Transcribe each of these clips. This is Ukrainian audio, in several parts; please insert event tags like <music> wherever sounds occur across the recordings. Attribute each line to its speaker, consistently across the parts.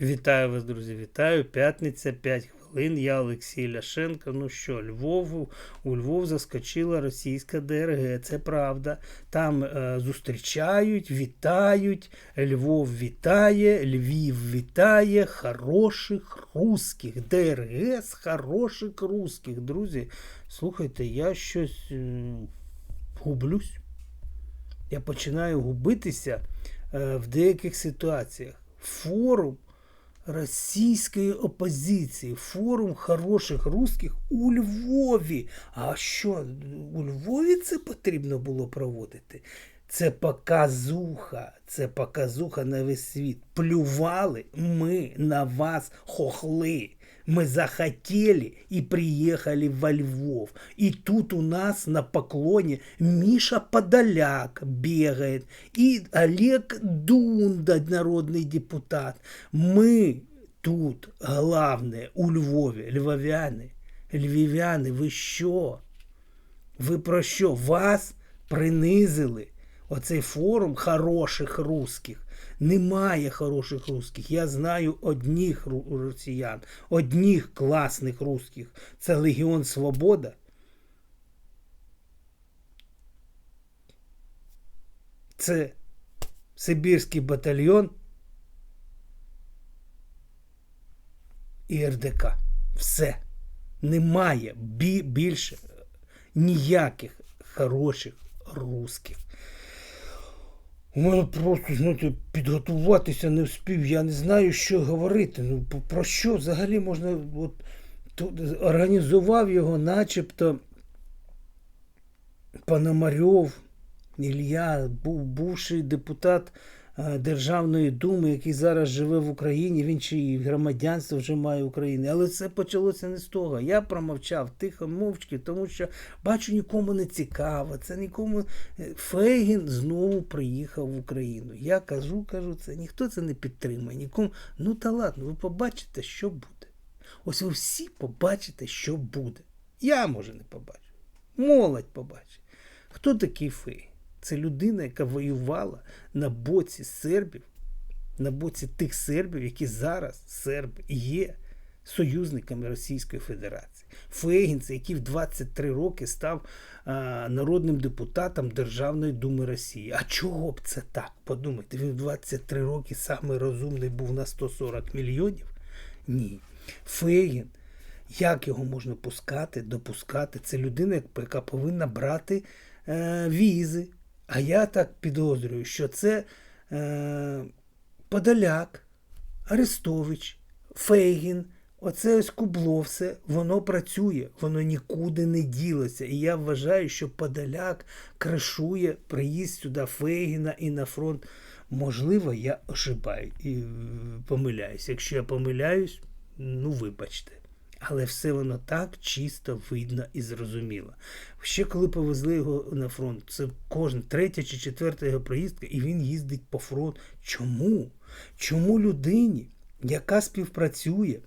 Speaker 1: Вітаю вас, друзі, вітаю. П'ятниця, 5 хвилин. Я Олексій Ляшенко. Ну що, Львову, у Львов заскочила російська ДРГ. Це правда. Там е, зустрічають, вітають. Львов вітає, Львів вітає хороших русських. ДРГ з хороших русських. Друзі, слухайте, я щось е, гублюсь. Я починаю губитися е, в деяких ситуаціях. Форум російської опозиції, форум хороших русських у Львові. А що, у Львові це потрібно було проводити? Це показуха, це показуха на весь світ. Плювали ми на вас, хохли. Мы захотели и приехали во Львов. И тут у нас на поклоне Миша Подоляк бегает. И Олег Дунда, народный депутат. Мы тут, главное, у Львові, львов'яни, львів'яни, ви що? Ви про що? Вас принизили. Оцей форум хороших русських. Немає хороших русських. Я знаю одних ру- росіян, одних класних русських. Це Легіон Свобода. Це Сибірський батальйон і РДК. Все. Немає більше ніяких хороших русських. У мене просто, знаєте, підготуватися не вспів. Я не знаю, що говорити. Ну, про що взагалі можна. От, тут організував його начебто Пономарьов, Ілья, був бувший депутат Державної думи, який зараз живе в Україні. Він ще громадянство вже має України. Але це почалося не з того. Я промовчав тихо, мовчки, тому що бачу, нікому не цікаво. Це нікому. е, Фейгін знову приїхав в Україну. Я кажу, кажу це. Ніхто це не підтримує. Нікому. Ну та ладно, ви побачите, що буде. Ось ви всі побачите, що буде. Я, може, не побачу. Молодь побачить. Хто такий Фейгін? Це людина, яка воювала на боці сербів, на боці тих сербів, які зараз серби є союзниками Російської Федерації. Фейгін, це який в 23 роки став а, народним депутатом Державної думи Росії. А чого б це так? Подумайте, він в 23 роки самий розумний був на 140 мільйонів? Ні. Фейгін як його можна пускати, допускати? Це людина, яка повинна брати е, візи. А я так підозрюю, що це е, Подоляк, Арестович, Фейгін, оце ось кубло все, воно працює, воно нікуди не ділося. І я вважаю, що Подоляк кришує приїзд сюди Фейгіна і на фронт. Можливо, я ошибаю і е, помиляюсь. Якщо я помиляюсь, ну вибачте. Але все воно так чисто видно і зрозуміло. Ще коли повезли його на фронт, це кожна третя чи четверта його проїздка, і він їздить по фронту. Чому? Чому людині, яка співпрацює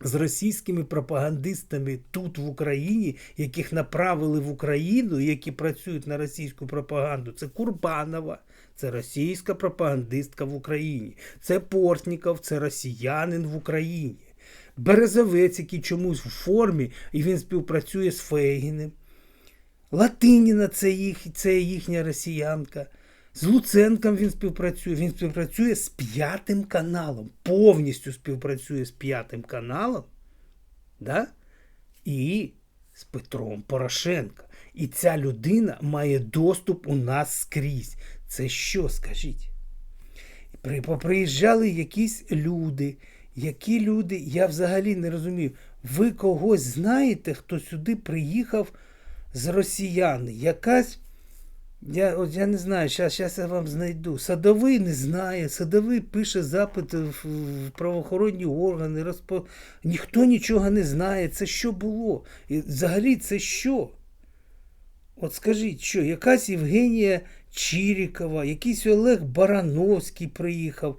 Speaker 1: з російськими пропагандистами тут в Україні, яких направили в Україну, які працюють на російську пропаганду, це Курбанова, це російська пропагандистка в Україні, це Портніков, це росіянин в Україні. Березовець, який чомусь в формі, і він співпрацює з Фейгіним. Латиніна це, їх, це їхня росіянка. З Луценком він співпрацює. Він співпрацює з п'ятим каналом. Повністю співпрацює з п'ятим каналом. Да? І з Петром Порошенка. І ця людина має доступ у нас скрізь. Це що, скажіть? При, поприїжджали якісь люди. Які люди, я взагалі не розумію. Ви когось знаєте, хто сюди приїхав з росіян? Якась. Я от я не знаю, зараз я вам знайду. Садовий не знає, садовий пише запит в, правоохоронні органи, розпо... ніхто нічого не знає. Це що було? І взагалі це що? От скажіть, що, якась Євгенія Чірікова, якийсь Олег Барановський приїхав.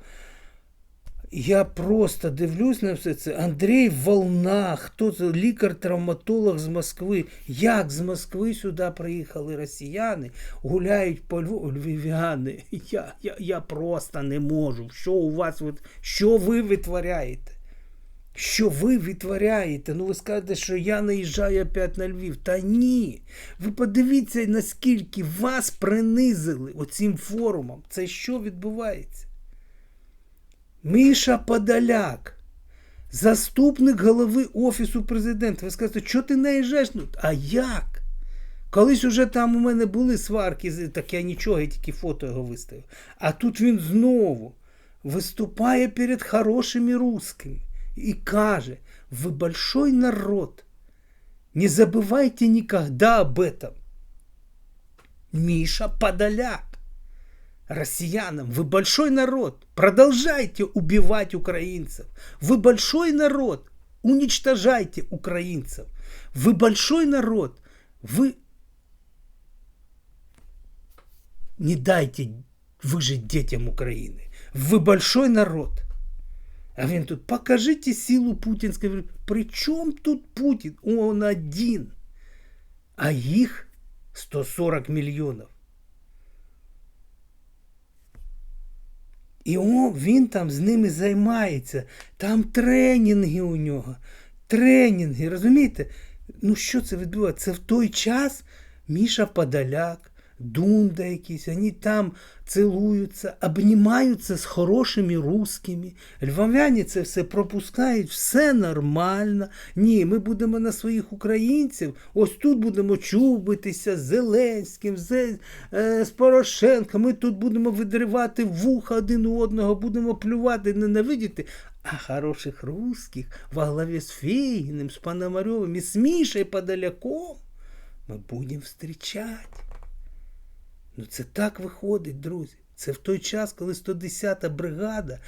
Speaker 1: Я просто дивлюсь на все це. Андрій Волна, хто це лікар-травматолог з Москви. Як з Москви сюди приїхали росіяни, гуляють по Львову, львів'яни. <laughs> Я, я, я просто не можу. Що у вас що ви витворяєте? Що ви витворяєте? Ну ви скажете, що я наїжджаю опять на Львів. Та ні. Ви подивіться, наскільки вас принизили оцим форумом. Це що відбувається? Міша Подоляк, заступник голови Офісу президента. Ви скажете, що ти наїжджаєш? Ну, а як? Колись уже там у мене були сварки, так я нічого, я тільки фото його виставив. А тут він знову виступає перед хорошими русскими і каже: ви большой народ. Не забывайте никогда об этом. Миша Подоляк. Россиянам, вы большой народ, продолжайте убивать украинцев. Вы большой народ, уничтожайте украинцев. Вы большой народ, вы не дайте выжить детям Украины. Вы большой народ. А він тут, покажите силу путинской. войны». При чем тут Путин? Он один. А их 140 миллионов. І о, він там з ними займається. Там тренінги у нього. Тренінги, розумієте? Ну що це відбувається? Це в той час Міша Подоляк, Дунда якісь, вони там цілуються, обнімаються з хорошими русскими. Львов'яні це все пропускають, все нормально. Ні, ми будемо на своїх українців. Ось тут будемо чубитися з Зеленським, з, е, з Порошенком. Ми тут будемо видривати вуха один у одного, будемо плювати, ненавидіти. А хороших русских во главі з Фейгіним, з Пономарьовим і з Мішей Подоляком ми будемо зустрічати. Ну це так виходить, друзі. Це в той час, коли 110-та бригада,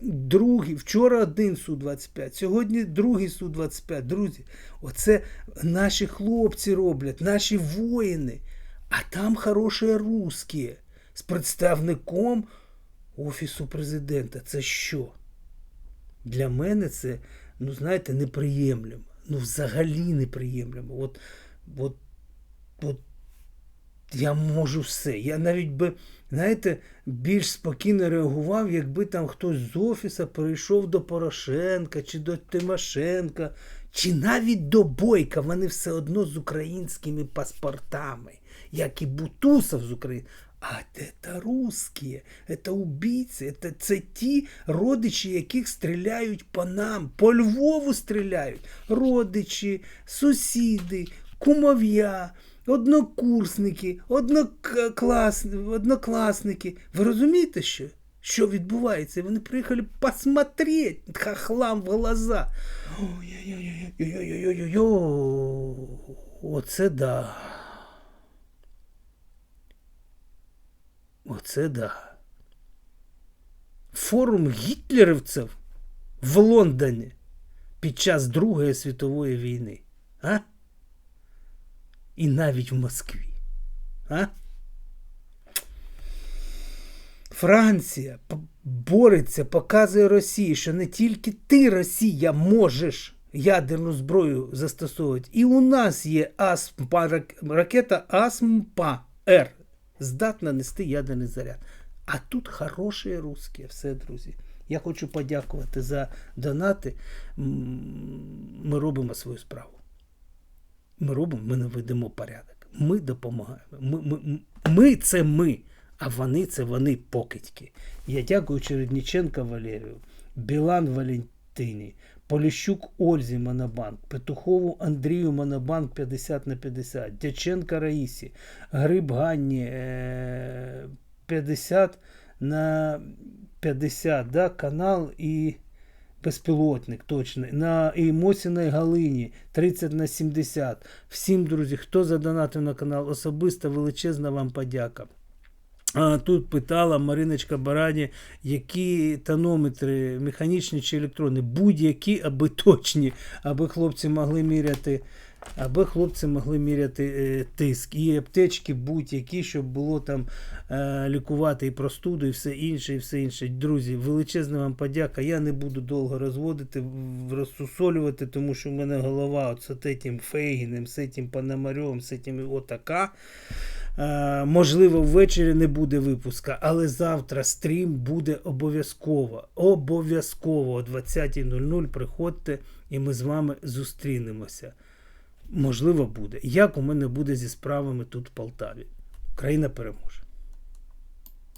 Speaker 1: другий, вчора один Су-25, сьогодні другий Су-25. Друзі, оце наші хлопці роблять, наші воїни. А там хороші русські з представником Офісу президента. Це що? Для мене це, ну знаєте, неприємлемо. Ну, взагалі неприємлемо. От, от, от я можу все. Я навіть би, знаєте, більш спокійно реагував, якби там хтось з офіса перейшов до Порошенка чи до Тимошенка, чи навіть до Бойка. Вони все одно з українськими паспортами, як і Бутусов з України. А це русські, це убійці, це, це ті родичі, яких стріляють по нам, по Львову стріляють. Родичі, сусіди, кумов'я, однокурсники, одноклас... однокласники. Ви розумієте, що? Що відбувається? Вони приїхали посмотреть хахлам в глаза. Ой-ой-ой-ой-ой-ой-ой-ой. Оце да. Оце да. Форум гітлерівців в Лондоні під час Другої світової війни. А? І навіть в Москві. А? Франція бореться, показує Росії, що не тільки ти, Росія, можеш ядерну зброю застосовувати. І у нас є АСМПА, ракета АСМПА-Р, здатна нести ядерний заряд. А тут хороші русські. Все, друзі. Я хочу подякувати за донати. Ми робимо свою справу. Ми робимо, ми наведемо порядок. Ми допомагаємо. Ми, ми, ми це ми, а вони це вони покидьки. Я дякую Чередніченка Валерію, Білан Валентині, Поліщук Ользі Монобанк, Петухову Андрію Монобанк 50 на 50, Дяченка Раїсі, Гриб Ганні е, 50 на 50, да, канал і безпілотник точно. На і Галині 30 на 70. Всім, друзі, хто задонатив на канал, особисто величезна вам подяка. А, Тут питала Мариночка Барані, які тонометри, механічні чи електронні, будь-які, аби точні, аби хлопці могли міряти аби хлопці могли міряти е, тиск. І аптечки будь-які, щоб було там е, лікувати і простуду, і все інше, і все інше. Друзі, величезна вам подяка. Я не буду довго розводити, розсусолювати, тому що в мене голова от з тим Фейгіним, з цим Пономарьовим, з цим отака. Е, можливо, ввечері не буде випуска, але завтра стрім буде обов'язково. Обов'язково о 20.00 приходьте і ми з вами зустрінемося. Можливо, буде. Як у мене буде зі справами тут в Полтаві. Україна переможе.